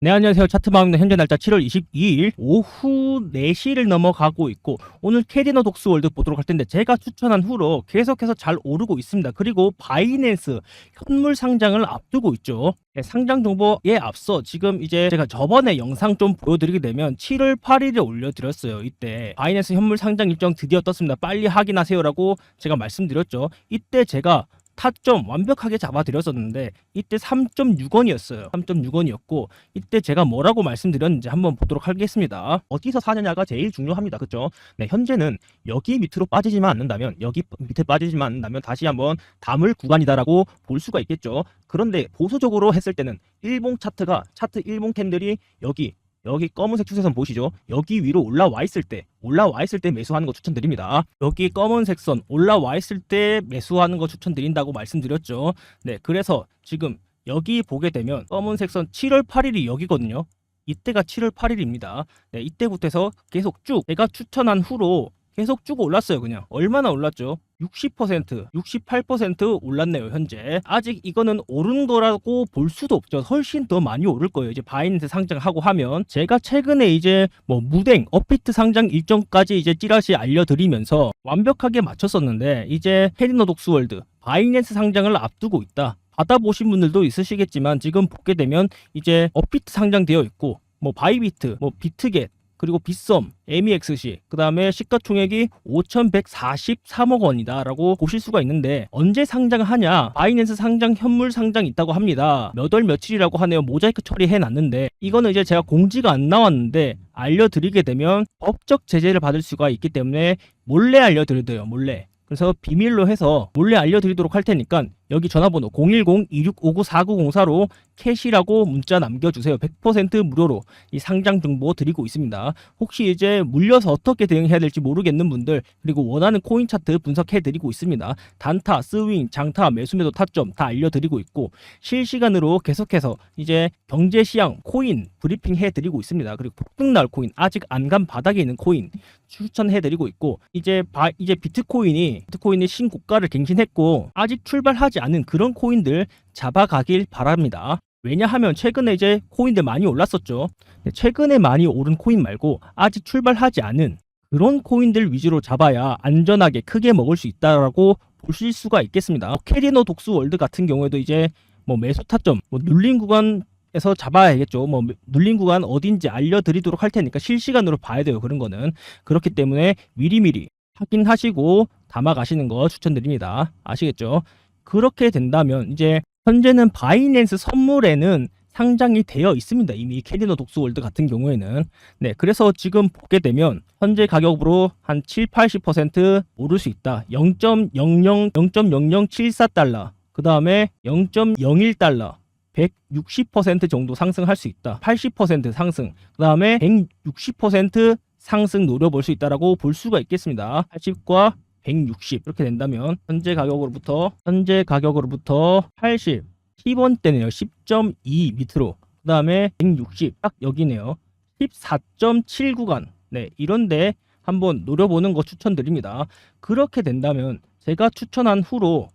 네, 안녕하세요. 차트마입니다. 현재 날짜 7월 22일 오후 4시를 넘어가고 있고 오늘 캐디너 독스 월드 보도록 할 텐데 제가 추천한 후로 계속해서 잘 오르고 있습니다. 그리고 바이낸스 현물 상장을 앞두고 있죠. 네, 상장 정보에 앞서 지금 이제 제가 저번에 영상 좀 보여드리게 되면 7월 8일에 올려드렸어요. 이때 바이낸스 현물 상장 일정 드디어 떴습니다. 빨리 확인하세요 라고 제가 말씀드렸죠. 이때 제가 타점 완벽하게 잡아드렸었는데 이때 3.6원이었어요. 3.6원이었고 이때 제가 뭐라고 말씀드렸는지 한번 보도록 하겠습니다. 어디서 사느냐가 제일 중요합니다. 그렇죠? 네, 현재는 여기 밑으로 빠지지만 않는다면 여기 밑에 빠지지만 않는다면 다시 한번 담을 구간이다라고 볼 수가 있겠죠. 그런데 보수적으로 했을 때는 일봉 차트가 차트 일봉 캔들이 여기 여기 검은색 추세선 보시죠? 여기 위로 올라와 있을 때, 올라와 있을 때 매수하는 거 추천드립니다. 여기 검은색 선 올라와 있을 때 매수하는 거 추천드린다고 말씀드렸죠. 네, 그래서 지금 여기 보게 되면 검은색 선 7월 8일이 여기거든요. 이때가 7월 8일입니다. 네, 이때부터 해서 계속 쭉 제가 추천한 후로 계속 쭉 올랐어요, 그냥. 얼마나 올랐죠? 60%, 68% 올랐네요, 현재. 아직 이거는 오른 거라고 볼 수도 없죠. 훨씬 더 많이 오를 거예요. 이제 바이낸스 상장하고 하면. 제가 최근에 이제 뭐 무댕, 업비트 상장 일정까지 이제 찌라시 알려드리면서 완벽하게 맞췄었는데, 이제 헤리너 독스월드, 바이낸스 상장을 앞두고 있다. 받아보신 분들도 있으시겠지만, 지금 보게 되면 이제 업비트 상장되어 있고, 뭐 바이비트, 뭐 비트겟, 그리고 빗썸, MEXC, 그 다음에 시가총액이 5,143억 원이다라고 보실 수가 있는데 언제 상장하냐? 바이낸스 상장 현물 상장 있다고 합니다. 몇 월 며칠이라고 하네요. 모자이크 처리해 놨는데 이거는 이제 제가 공지가 안 나왔는데 알려드리게 되면 법적 제재를 받을 수가 있기 때문에 몰래 알려드려요. 몰래. 그래서 비밀로 해서 몰래 알려드리도록 할 테니까 여기 전화번호 010-2659-4904로 캐시라고 문자 남겨주세요. 100% 무료로 이 상장 정보 드리고 있습니다. 혹시 이제 물려서 어떻게 대응해야 될지 모르겠는 분들 그리고 원하는 코인 차트 분석해 드리고 있습니다. 단타, 스윙, 장타, 매수매도 타점 다 알려드리고 있고 실시간으로 계속해서 이제 경제 시장 코인 브리핑 해 드리고 있습니다. 그리고 폭등 날 코인 아직 안 간 바닥에 있는 코인 추천해 드리고 있고 이제 바, 이제 비트코인이 비트코인이 신고가를 갱신했고 아직 출발하지 않은 그런 코인들 잡아가길 바랍니다. 왜냐하면 최근에 이제 코인들 많이 올랐었죠. 네, 최근에 많이 오른 코인 말고 아직 출발하지 않은 그런 코인들 위주로 잡아야 안전하게 크게 먹을 수 있다라고 보실 수가 있겠습니다. 캐리너 독스 월드 같은 경우에도 이제 뭐 매수 타점, 뭐 눌린 구간 에서 잡아야겠죠. 뭐 눌린 구간 어딘지 알려드리도록 할 테니까 실시간으로 봐야 돼요. 그런 거는 그렇기 때문에 미리미리 확인하시고 담아가시는 거 추천드립니다. 아시겠죠? 그렇게 된다면 이제 현재는 바이낸스 선물에는 상장이 되어 있습니다. 이미 캐리너 독스월드 같은 경우에는. 네, 그래서 지금 보게 되면 현재 가격으로 한 7, 80% 오를 수 있다. 0.00, 0.0074달러. 그 다음에 0.01달러. 160% 정도 상승할 수 있다. 80% 상승. 그 다음에 160% 상승 노려볼 수 있다라고 볼 수가 있겠습니다. 80과 160 이렇게 된다면 현재 가격으로부터 현재 가격으로부터 80 10원대네요. 10.2 밑으로 그 다음에 160 딱 여기네요. 14.7 구간 네 이런데 한번 노려보는 거 추천드립니다. 그렇게 된다면 제가 추천한 후로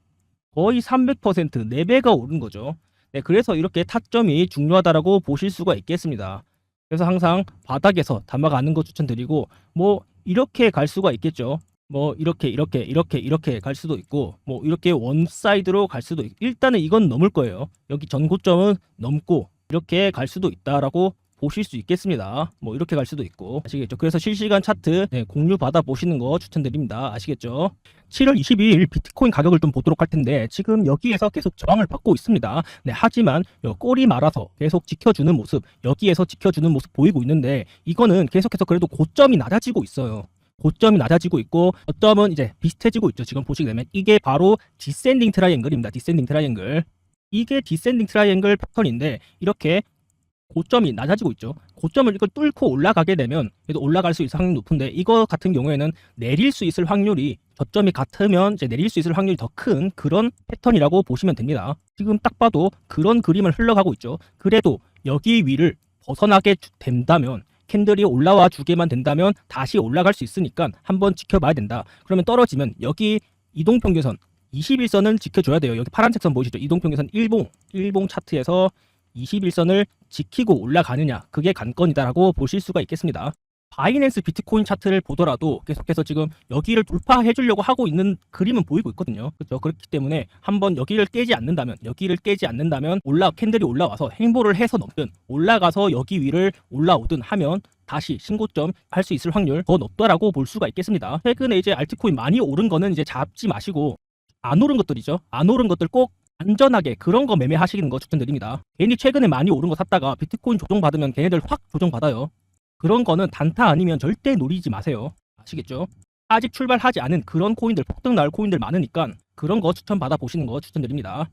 거의 300% 4배가 오른 거죠. 네 그래서 이렇게 타점이 중요하다라고 보실 수가 있겠습니다. 그래서 항상 바닥에서 담아가는 거 추천드리고 뭐 이렇게 갈 수가 있겠죠. 뭐 이렇게 이렇게 이렇게 이렇게 갈 수도 있고 뭐 이렇게 원 사이드로 갈 수도 있고 일단은 이건 넘을 거예요. 여기 전고점은 넘고 이렇게 갈 수도 있다라고 보실 수 있겠습니다. 뭐 이렇게 갈 수도 있고 아시겠죠? 그래서 실시간 차트 네, 공유 받아 보시는 거 추천드립니다. 아시겠죠? 7월 22일 비트코인 가격을 좀 보도록 할 텐데 지금 여기에서 계속 저항을 받고 있습니다. 네, 하지만 요 꼬리 말아서 계속 지켜주는 모습 여기에서 지켜주는 모습 보이고 있는데 이거는 계속해서 그래도 고점이 낮아지고 있어요. 고점이 낮아지고 있고 어점은 이제 비슷해지고 있죠. 지금 보시게 되면 이게 바로 디센딩 트라이앵글입니다. 디센딩 트라이앵글. 이게 디센딩 트라이앵글 패턴인데 이렇게 고점이 낮아지고 있죠. 고점을 이걸 뚫고 올라가게 되면 그래도 올라갈 수 있을 확률이 높은데 이거 같은 경우에는 내릴 수 있을 확률이 저점이 같으면 이제 내릴 수 있을 확률이 더 큰 그런 패턴이라고 보시면 됩니다. 지금 딱 봐도 그런 그림을 흘러가고 있죠. 그래도 여기 위를 벗어나게 주- 된다면 캔들이 올라와 주게만 된다면 다시 올라갈 수 있으니까 한번 지켜봐야 된다. 그러면 떨어지면 여기 이동평균선 21선을 지켜줘야 돼요. 여기 파란색 선 보이시죠? 이동평균선 일봉 일봉 차트에서 21선을 지키고 올라가느냐 그게 관건이다라고 보실 수가 있겠습니다. 바이낸스 비트코인 차트를 보더라도 계속해서 지금 여기를 돌파해 주려고 하고 있는 그림은 보이고 있거든요. 그렇죠? 그렇기 때문에 한번 여기를 깨지 않는다면 여기를 깨지 않는다면 올라 캔들이 올라와서 행보를 해서 넘든 올라가서 여기 위를 올라오든 하면 다시 신고점 할 수 있을 확률 더 높다라고 볼 수가 있겠습니다. 최근에 이제 알트코인 많이 오른 거는 이제 잡지 마시고 안 오른 것들이죠. 안 오른 것들 꼭 안전하게 그런 거 매매하시는 거 추천드립니다. 괜히 최근에 많이 오른 거 샀다가 비트코인 조정 받으면 걔네들 확 조정 받아요. 그런 거는 단타 아니면 절대 노리지 마세요. 아시겠죠? 아직 출발하지 않은 그런 코인들 폭등 나올 코인들 많으니까 그런 거 추천 받아 보시는 거 추천드립니다.